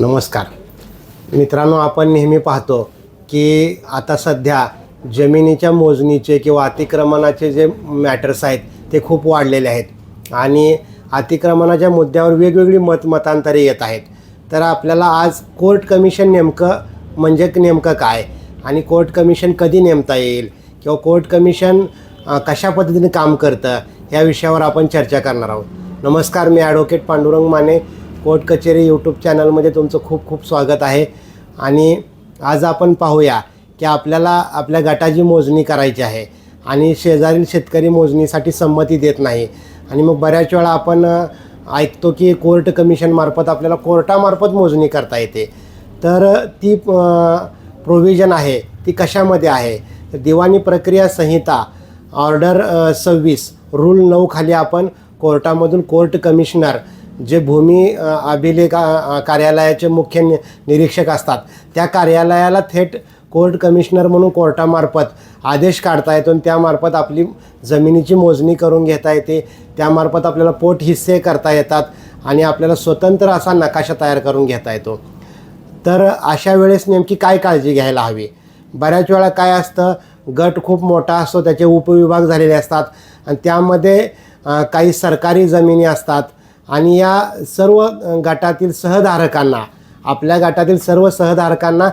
नमस्कार. मित्रांनो आपण नेहमी पाहतो की आता सध्या जमिनीच्या मोजणीचे किंवा अतिक्रमणाचे जे मॅटर्स आहेत ते खूप वाढलेले आहेत. आणि अतिक्रमणाच्या मुद्द्यावर वेगवेगळी मत मतांतरे येत आहेत. तर आपल्याला आज कोर्ट कमिशन नेमकं म्हणजे नेमकं काय? आणि कोर्ट कमिशन कधी नेमता येईल? किंवा कोर्ट कमिशन कशा पद्धतीने काम करतं? या विषयावर आपण चर्चा करणार आहोत. नमस्कार मी advocate Pandurang Mane. Court Kacheri YouTube चॅनलमध्ये तुमचं खूप खूप स्वागत आहे. आणि आज आपण पाहूया की आपल्याला आपल्या गटाची मोजणी करायची आहे. आणि शेजारील शेतकरी मोजणीसाठी संमती देत नाही. आणि मग बऱ्याच वेळा आपण ऐकतो की कोर्ट कमिशनमार्फत आपल्याला कोर्टामार्फत मोजणी करता येते. तर ती प्रोव्हिजन आहे ती कशामध्ये आहे? तर दिवाणी प्रक्रिया संहिता ऑर्डर सव्वीस रूल नऊ खाली आपण कोर्टामधून कोर्ट कमिशनर जे भूमी अभिलेख कार्यालयाचे मुख्य नि निरीक्षक असतात त्या कार्यालयाला थेट कोर्ट कमिशनर म्हणून कोर्टामार्फत आदेश काढता येतो आणि त्यामार्फत आपली जमिनीची मोजणी करून घेता येते. त्यामार्फत आपल्याला पोट हिस्से करता येतात आणि आपल्याला स्वतंत्र असा नकाशा तयार करून घेता येतो. तर अशा वेळेस नेमकी काय काळजी घ्यायला हवी? बऱ्याच वेळा काय असतं गट खूप मोठा असतो त्याचे उपविभाग झालेले असतात आणि त्यामध्ये काही सरकारी जमिनी असतात आणि या सर्व गटातील सहधारकांना आपल्या गटातील सर्व सहधारकांना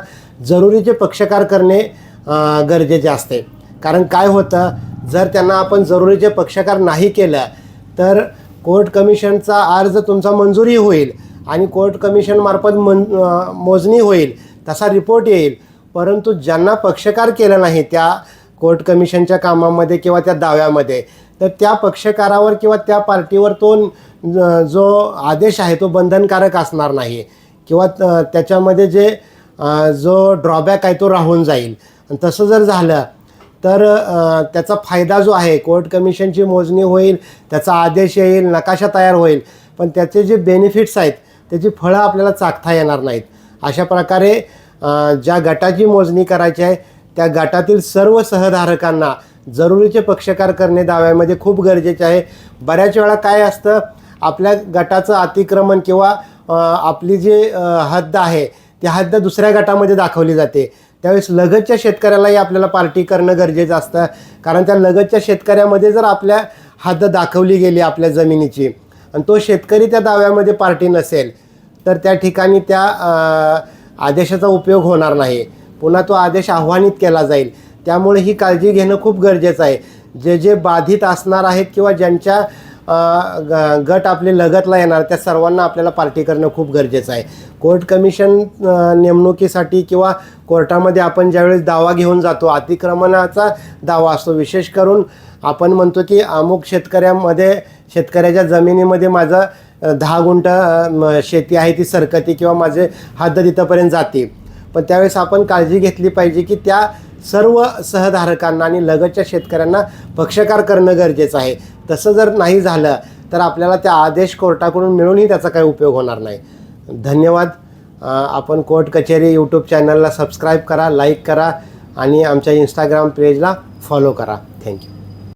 जरुरीचे पक्षकार करणे गरजेचे असते. कारण काय होतं जर त्यांना आपण जरुरीचे पक्षकार नाही केलं तर कोर्ट कमिशनचा अर्ज तुमचा मंजुरी होईल आणि कोर्ट कमिशनमार्फत मन मोजणी होईल तसा रिपोर्ट येईल. परंतु ज्यांना पक्षकार केलं नाही त्या कोर्ट कमिशनच्या कामामध्ये किंवा त्या दाव्यामध्ये. तर त्या पक्षकारावर किंवा त्या पार्टीवर तो जो आदेश आहे तो बंधनकारक असणार नाही. किंवा त- त्याच्यामध्ये जे जो ड्रॉबॅक आहे तो राहून जाईल. आणि तसं जर झालं तर त्याचा फायदा जो आहे कोर्ट कमिशनची मोजणी होईल त्याचा आदेश येईल नकाशा तयार होईल पण त्याचे जे बेनिफिट्स आहेत त्याची फळं आपल्याला चाखता येणार नाहीत. अशा प्रकारे ज्या गटाची मोजणी करायची आहे त्या गटातील सर्व सहधारकांना जरुरीचे पक्षकार करणे दाव्यामध्ये खूप गरजेचे आहे. बऱ्याच वेळा काय असतं आपल्या गटाचं अतिक्रमण किंवा आपली जी हद्द आहे ती हद्द दुसऱ्या गटामध्ये दाखवली जाते. त्यावेळेस लगतच्या शेतकऱ्यालाही आपल्याला पार्टी करणं गरजेचं असतं. कारण त्या लगतच्या शेतकऱ्यामध्ये जर आपल्या हद्द दाखवली गेली आपल्या जमिनीची आणि तो शेतकरी त्या दाव्यामध्ये पार्टी नसेल तर त्या ठिकाणी त्या आदेशाचा उपयोग होणार नाही. पुन्हा तो आदेश आव्हानित केला जाईल. त्यामुळे ही काळजी घेणं खूप गरजेचं आहे. जे जे बाधित असणार आहेत किंवा ज्यांच्या ग- गट आपले लगतला येणार त्या सर्वांना आपल्याला पार्टी करणं खूप गरजेचं आहे. कोर्ट कमिशन नेमणुकीसाठी किंवा कोर्टामध्ये आपण ज्यावेळेस दावा घेऊन जातो अतिक्रमणाचा दावा असतो. विशेष करून आपण म्हणतो की अमुक शेतकऱ्यामध्ये शेतकऱ्याच्या जमिनीमध्ये माझं दहा गुंठ म, शेती आहे ती सरकती किंवा माझे हद्द तिथंपर्यंत जाते पण त्यावेळेस आपण काळजी घेतली पाहिजे की त्या सर्व सहधारकांना आणि लगतच्या शेतकऱ्यांना पक्षकार करणं गरजेचं आहे. तसं जर नाही झालं तर आपल्याला त्या आदेश कोर्टाकडून मिळूनही त्याचा काही उपयोग होणार नाही. धन्यवाद. आपण कोर्ट कचेरी यूट्यूब चॅनलला सबस्क्राईब करा लाईक करा आणि आमच्या इंस्टाग्राम पेजला फॉलो करा. Thank you.